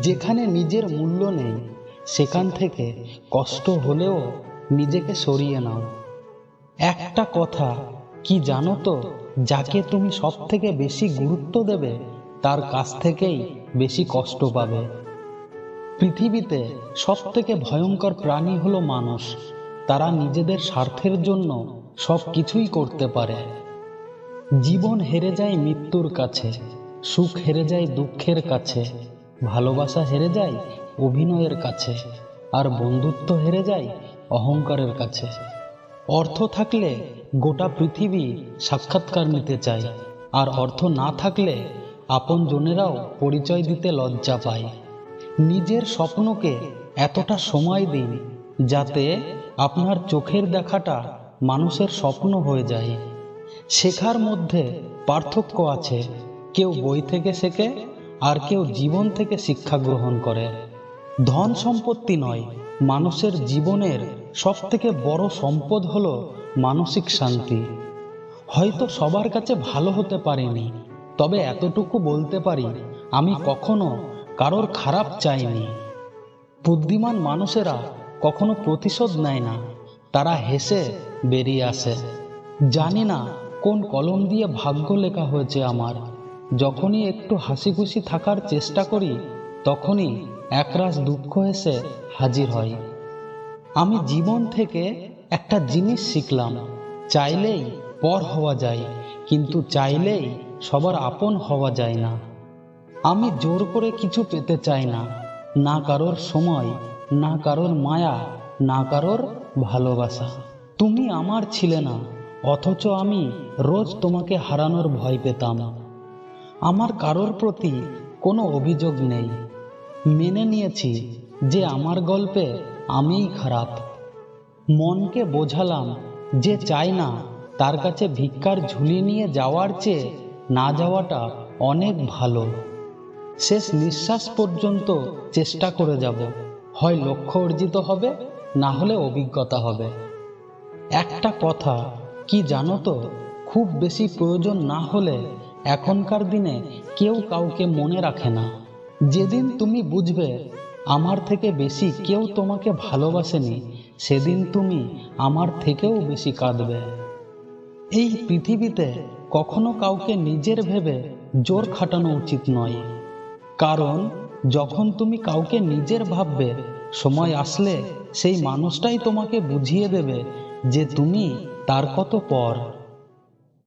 যেখানে নিজের মূল্য নেই, সেখান থেকে কষ্ট হলেও নিজেকে সরিয়ে নাও। একটা কথা, কি জানো তো, যাকে তুমি সব থেকে বেশি গুরুত্ব দেবে, তার কাছ থেকেই বেশি কষ্ট পাবে। পৃথিবীতে সব থেকে ভয়ঙ্কর প্রাণী হলো মানুষ। তারা নিজেদের স্বার্থের জন্য সব কিছুই করতে পারে। জীবন হেরে যায় মৃত্যুর কাছে, সুখ হেরে যায় দুঃখের কাছে। ভালোবাসা হেরে যায় অভিনয়ের কাছে, আর বন্ধুত্ব হেরে যায় অহংকারের কাছে। অর্থ থাকলে গোটা পৃথিবী সাক্ষাৎকার নিতে চায়, আর অর্থ না থাকলে আপন জনেরাও পরিচয় দিতে লজ্জা পায়। নিজের স্বপ্নকে এতটা সময় দিন যাতে আপনার চোখের দেখাটা মানুষের স্বপ্ন হয়ে যায়। শেখার মধ্যে পার্থক্য আছে, কেউ বই থেকে শেখে আর কেউ জীবন থেকে শিক্ষা গ্রহণ করে। ধন সম্পত্তি নয়, মানুষের জীবনের সব থেকে বড় সম্পদ হলো মানসিক শান্তি। হয়তো সবার কাছে ভালো হতে পারিনি, তবে এতটুকু বলতে পারি, আমি কখনো কারোর খারাপ চাইনি। বুদ্ধিমান মানুষেরা কখনো প্রতিশোধ নেয় না, তারা হেসে বেরিয়ে আসে। জানি না কোন কলম দিয়ে ভাগ্য লেখা হয়েছে আমার। যখনই একটু হাসি খুশি থাকার চেষ্টা করি, তখনই একরাশ দুঃখ এসে হাজির হয়। আমি জীবন থেকে একটা জিনিস শিখলাম, চাইলেই পর হওয়া যায়, কিন্তু চাইলেই সবার আপন হওয়া যায় না। আমি জোর করে কিছু পেতে চাই না না কারোর সময়, না কারোর মায়া, না কারোর ভালোবাসা। তুমি আমার ছিলে না, অথচ আমি রোজ তোমাকে হারানোর ভয় পেতাম। আমার কারোর প্রতি কোনো অভিযোগ নেই। মেনে নিয়েছি যে আমার গল্পে আমিই খারাপ। মনকে বোঝালাম যে চাই না তার কাছে ভিক্ষার ঝুলি নিয়ে যাওয়ার চেয়ে না যাওয়াটা অনেক ভালো। শেষ নিঃশ্বাস পর্যন্ত চেষ্টা করে যাব, হয় লক্ষ্য অর্জিত হবে, না হলে অভিজ্ঞতা হবে। একটা কথা, কি জানো তো, খুব বেশি প্রয়োজন না হলে এখনকার দিনে কেউ কাউকে মনে রাখে না। যেদিন তুমি বুঝবে, আমার থেকে বেশি কেউ তোমাকে ভালোবাসেনি, সেদিন তুমি আমার থেকেও বেশি কাঁদবে। এই পৃথিবীতে কখনো কাউকে নিজের ভেবে জোর খাটানো উচিত নয়। কারণ, যখন তুমি কাউকে নিজের ভাববে, সময় আসলে সেই মানুষটাই তোমাকে বুঝিয়ে দেবে যে তুমি তার কত পর।